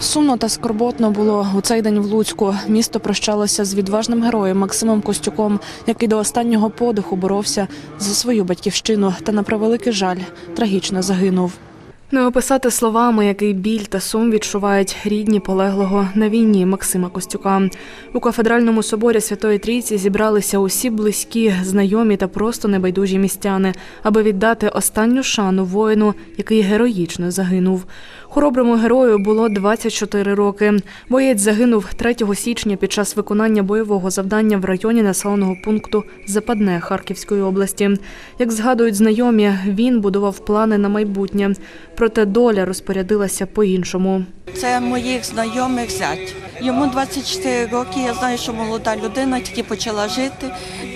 Сумно та скорботно було у цей день в Луцьку. Місто прощалося з відважним героєм Максимом Костюком, який до останнього подиху боровся за свою батьківщину та на превеликий жаль трагічно загинув. Не описати словами, який біль та сум відчувають рідні полеглого на війні Максима Костюка. У кафедральному соборі Святої Трійці зібралися усі близькі, знайомі та просто небайдужі містяни, аби віддати останню шану воїну, який героїчно загинув. Хороброму герою було 24 роки. Боєць загинув 3 січня під час виконання бойового завдання в районі населеного пункту Западне Харківської області. Як згадують знайомі, він будував плани на майбутнє. Проте доля розпорядилася по-іншому. Це моїх знайомих зять. Йому 24 роки. Я знаю, що молода людина тільки почала жити,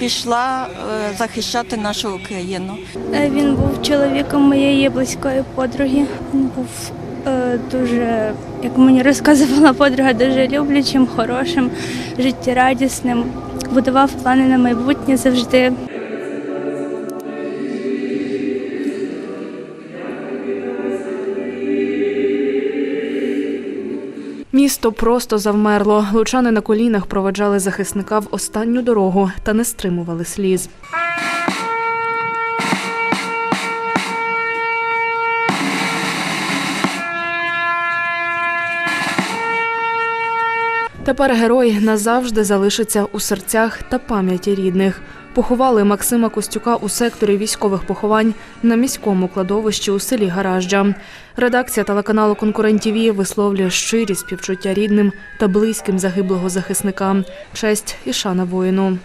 пішла е, захищати нашу Україну. Е, Він був чоловіком моєї близької подруги. Він був е, дуже, як мені розказувала подруга, дуже люблячим, хорошим, життєрадісним. Будував плани на майбутнє завжди. Місто просто завмерло. Лучани на колінах проведжали захисника в останню дорогу та не стримували сліз. Тепер герой назавжди залишиться у серцях та пам'яті рідних. Поховали Максима Костюка у секторі військових поховань на міському кладовищі у селі Гаражджа. Редакція телеканалу Конкурент ТІВІ висловлює щирі співчуття рідним та близьким загиблого захисника. Честь і шана воїну.